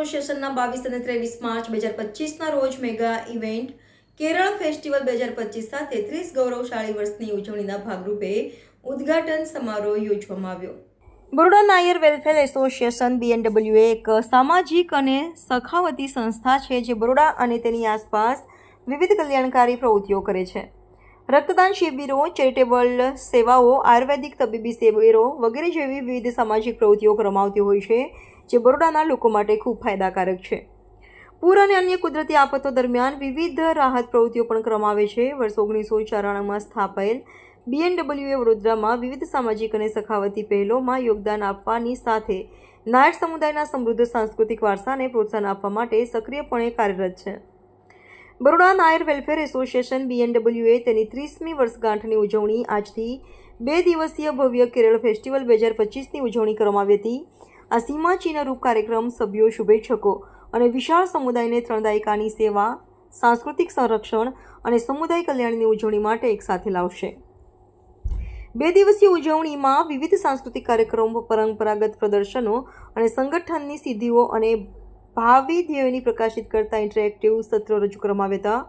એસોસિએશનના બાવીસ અને ત્રેવીસ માર્ચ બે હજાર પચીસના રોજ મેગા ઇવેન્ટ કેરળ ફેસ્ટિવલ બે હજાર પચીસ સાથે ત્રીસ ગૌરવશાળી વર્ષની ઉજવણીના ભાગરૂપે ઉદ્ઘાટન સમારોહ યોજવામાં આવ્યો. Baroda Nair welfare association BNW એક સામાજિક અને સખાવતી સંસ્થા છે જે બરોડા અને તેની આસપાસ વિવિધ કલ્યાણકારી પ્રવૃત્તિઓ કરે છે. રક્તદાન શિબિરો, ચેરિટેબલ સેવાઓ, આયુર્વેદિક તબીબી શિબિરો વગેરે જેવી વિવિધ સામાજિક પ્રવૃત્તિઓ કરવામાં હોય છે, જે બરોડાના લોકો માટે ખૂબ ફાયદાકારક છે. પૂર અને અન્ય કુદરતી આફતો દરમિયાન વિવિધ રાહત પ્રવૃત્તિઓ પણ કરવામાં આવે છે. વર્ષ ઓગણીસો ચોરાણુંમાં સ્થાપાયેલ બીએનડબલ્યુએ વડોદરામાં વિવિધ સામાજિક અને સખાવતી પહેલોમાં યોગદાન આપવાની સાથે નાયર સમુદાયના સમૃદ્ધ સાંસ્કૃતિક વારસાને પ્રોત્સાહન આપવા માટે સક્રિયપણે કાર્યરત છે. બરોડા નાયર વેલફેર એસોસિએશન બીએનડબલ્યુએ તેની ત્રીસમી વર્ષગાંઠની ઉજવણી આજથી બે દિવસીય ભવ્ય કેરળ ફેસ્ટિવલ બે હજાર પચીસની ઉજવણી કરવામાં આવી હતી. આ સીમાચિહ્નરૂપ કાર્યક્રમ સભ્યો શુભેચ્છકો અને વિશાળ સમુદાયને ત્રણ દાયકાની સેવા, સાંસ્કૃતિક સંરક્ષણ અને સમુદાય કલ્યાણની ઉજવણી માટે એકસાથે લાવશે. બે દિવસીય ઉજવણીમાં વિવિધ સાંસ્કૃતિક કાર્યક્રમો, પરંપરાગત પ્રદર્શનો અને સંગઠનની સિદ્ધિઓ અને ભાવિ ધ્યેયોની પ્રકાશિત કરતા ઇન્ટરેક્ટિવ સત્રો રજૂ કરવામાં આવ્યા હતા.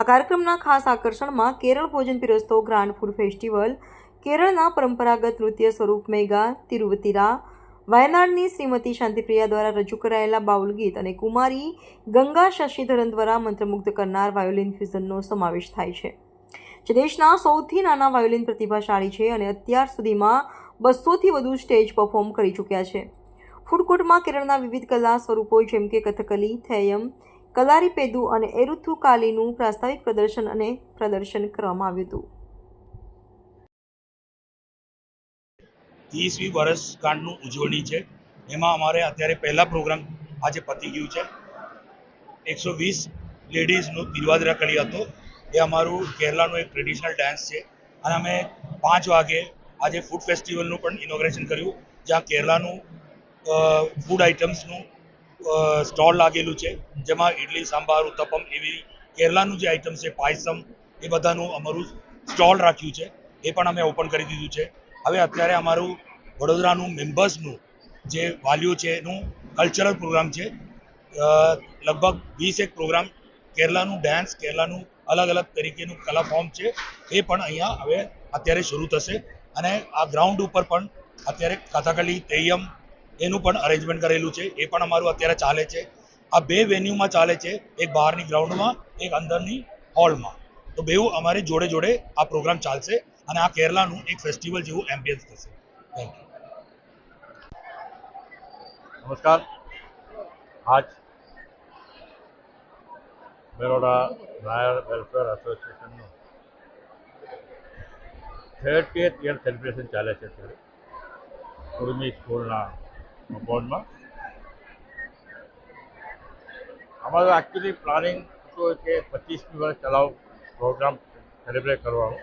આ કાર્યક્રમના ખાસ આકર્ષણમાં કેરળ ભોજન પીરસતો ગ્રાન્ડ ફૂડ ફેસ્ટિવલ, કેરળના પરંપરાગત નૃત્ય સ્વરૂપ મેગા, તિરુવતિરા, વાયનાડની શ્રીમતી શાંતિપ્રિયા દ્વારા રજૂ કરાયેલા બાઉલ ગીત અને કુમારી ગંગા શશિધરન દ્વારા મંત્રમુગ્ધ કરનાર વાયોલિન ફ્યુઝનનો સમાવેશ થાય છે. જે દેશના સૌથી નાના વાયોલિન પ્રતિભાશાળી છે અને અત્યાર સુધીમાં બસોથી વધુ સ્ટેજ પરફોર્મ કરી ચૂક્યા છે. ફૂડ કોર્ટમાં કેરળના વિવિધ કલા સ્વરૂપો જેમ કે કથકલી, થેયમ કલારીપેદુ અને એરુથુ કાલીનું પ્રાસ્તાવિક પ્રદર્શન અને પ્રદર્શન કરવામાં આવ્યું હતું. ત્રીસમી વર્ષગાંઠનું ઉજવણી છે. એમાં અમારે અત્યારે પહેલા પ્રોગ્રામ આજે પતી ગયું છે. એકસો વીસ લેડીઝનું તિરવાદરા કડી હતો. એ અમારું કેરલાનું એક ટ્રેડિશનલ ડાન્સ છે. અને અમે પાંચ વાગે આજે ફૂડ ફેસ્ટિવલનું પણ ઇનોગ્રેશન કર્યું, જ્યાં કેરલાનું ફૂડ આઇટમ્સનું સ્ટોલ લાગેલું છે, જેમાં ઇડલી સાંભાર, ઉત્તપમ એવી કેરલાનું જે આઇટમ છે, પાયસમ, એ બધાનું અમારું સ્ટોલ રાખ્યું છે. એ પણ અમે ઓપન કરી દીધું છે. હવે અત્યારે અમારું વડોદરાનું મેમ્બર્સનું જે વાલીઓ છે, એનું કલ્ચરલ પ્રોગ્રામ છે. લગભગ વીસ એક પ્રોગ્રામ કેરલાનું ડાન્સ કેરલાનું અલગ અલગ તરીકેનું કલા ફોર્મ છે. એ પણ અહીંયા હવે અત્યારે શરૂ થશે. અને આ ગ્રાઉન્ડ ઉપર પણ અત્યારે કથકલી, તેયમ એનું પણ અરેન્જમેન્ટ કરેલું છે. એ પણ અમારું અત્યારે ચાલે છે. આ બે વેન્યુમાં ચાલે છે. એક બહારની ગ્રાઉન્ડમાં એક અંદરની હોલમાં તો બેઉ અમારે જોડે જોડે આ પ્રોગ્રામ ચાલશે અને આ કેરલાનું એક ફેસ્ટિવલ જેવું એમ્બિયન્સ થશે. થેન્ક યુ નમસ્કાર. આજ બરોડા નાયર વેલફેર એસોસિએશનનું થર્ટી એથ યર સેલિબ્રેશન ચાલે છે ઉર્મી સ્કૂલના કમ્પાઉન્ડમાં અમારું એકચ્યુઅલી પ્લાનિંગ હતું કે પચીસમી વર્ષ ચલાવ પ્રોગ્રામ સેલિબ્રેટ કરવાનો.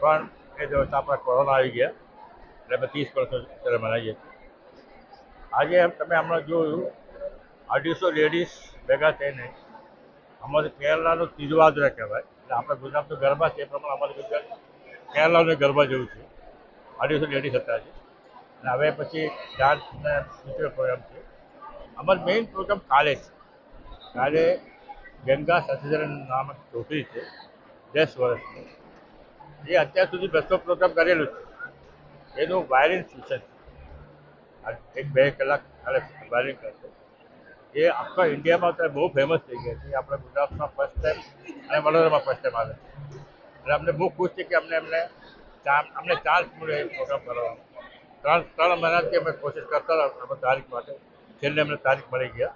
પણ એ દિવસ આપણે કોરોના આવી ગયા. એટલે અમે ત્રીસ વર્ષ અત્યારે મનાવીએ છીએ. આજે તમે હમણાં જોયું અઢીસો લેડીઝ ભેગા થઈને અમારે કેરલાનું તિરવાદરા કહેવાય એટલે આપણે ગુજરાતનું ગરબા છે એ પ્રમાણે અમારે ગુજરાત કેરલાનું ગરબા જેવું છે. અઢીસો લેડીઝ હતા છે અને હવે પછી ડાન્સને બીજો પ્રોગ્રામ છે. અમારો મેઇન પ્રોગ્રામ કાલે છે. કાલે ગંગા સચિદરન નામક છોકરી છે, દસ વર્ષની. એ અત્યાર સુધી બસો પ્રોગ્રામ કરેલું છે. એનું વાયરિંગ છે. એક બે કલાક કાલે વાયરિંગ કરશે. એ આખા ઇન્ડિયામાં અત્યારે બહુ ફેમસ થઈ ગયા છે. આપણે ગુજરાતમાં ફર્સ્ટ ટાઈમ અને વડોદરામાં ફર્સ્ટ ટાઈમ આવે છે. એટલે અમને બહુ ખુશ છે કે અમને એમને અમને ચાન્સ મળ્યો એ પ્રોગ્રામ કરવાનો ત્રણ ત્રણ મહિનાથી અમે કોશિશ કરતા અમે તારીખ માટે. છેલ્લે અમને તારીખ મળી ગયા.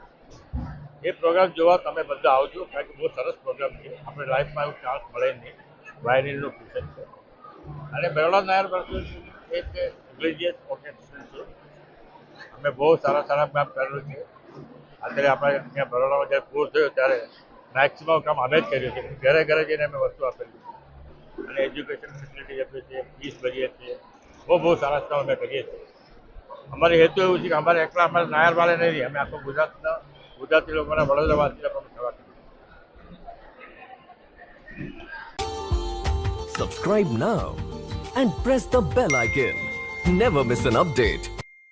એ પ્રોગ્રામ જોવા તમે બધા આવજો, કારણ કે બહુ સરસ પ્રોગ્રામ છે. આપણે લાઈફમાં એવું ચાન્સ મળે નહીં. વાયરિનનું ફ્યુઝન છે. અને બરોડા નાયર રિલિજિયસ ઓર્ગેનાઇઝેશન છે. અમે બહુ સારા સારા કામ કરેલું છે. અત્યારે આપણે અહીંયા બરોડામાં જ્યારે પૂર થયો ત્યારે મેક્સિમમ કામ અમે જ કર્યું છે. ઘરે ઘરે જઈને અમે વસ્તુ આપેલી અને એજ્યુકેશન ફેસિલિટી આપીએ છીએ ફીસ ભરીએ છીએ. બહુ બહુ સારા કામ અમે કરીએ છીએ અમારે હેતુ એવું છે કે અમારે એકલા અમારે નાયર વાળે નહીં અમે આખો ગુજરાતના, ગુજરાતી લોકોના વડોદરાવાસી પણ સેવા કરીએ Subscribe now and press the bell icon. Never miss an update.